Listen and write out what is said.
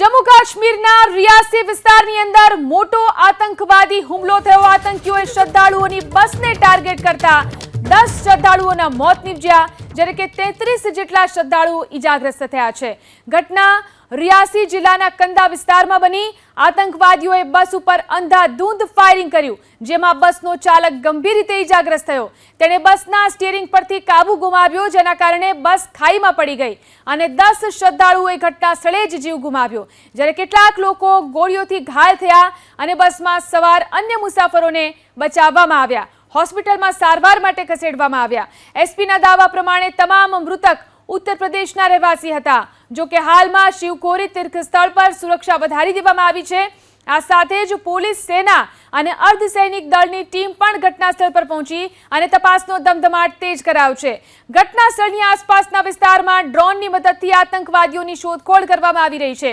જમ્મુ કાશ્મીરના રિયાસી વિસ્તારની અંદર મોટો આતંકવાદી હુમલો થયો. આતંકીઓએ શ્રદ્ધાળુઓની બસને ટાર્ગેટ કરતા દસ શ્રદ્ધાળુઓના મોત નીપજ્યા, જ્યારે કે તેત્રીસ જેટલા શ્રદ્ધાળુઓ ઈજાગ્રસ્ત થયા છે. ઘટના રિયાસી જિલ્લાના કંદા વિસ્તારમાં બની. આતંકવાદીઓએ બસ ઉપર અંધાધૂંધ ફાયરિંગ કર્યું, જેમાં બસનો ચાલક ગંભીર રીતે ઈજાગ્રસ્ત થયો. તેણે બસના સ્ટીયરિંગ પરથી કાબુ ગુમાવ્યો, જેના કારણે બસ ખાઈમાં પડી ગઈ અને દસ શ્રદ્ધાળુઓએ ઘટના સ્થળે જ જીવ ગુમાવ્યો. જ્યારે કેટલાક લોકો ગોળીઓથી ઘાયલ થયા અને બસમાં સવાર અન્ય મુસાફરોને બચાવવામાં આવ્યા. હોસ્પિટલમાં સારવાર માટે ખસેડવામાં આવ્યા. એસપીના દાવા પ્રમાણે તમામ મૃતક ઉત્તર પ્રદેશના રહેવાસી હતા. જો કે હાલમાં શિવખોરી તીર્થસ્થળ પર સુરક્ષા વધારી દેવામાં આવી છે. આ સાથે જ પોલીસ સેના અને અર્ધસૈનિક દળની ટીમ પણ ઘટનાસ્થળ પર પહોંચી અને તપાસનો ધમધમાટ તેજ કરાયો છે. ઘટના સ્થળની આસપાસના વિસ્તારમાં ડ્રોનની મદદથી આતંકવાદીઓની શોધખોળ કરવામાં આવી રહી છે.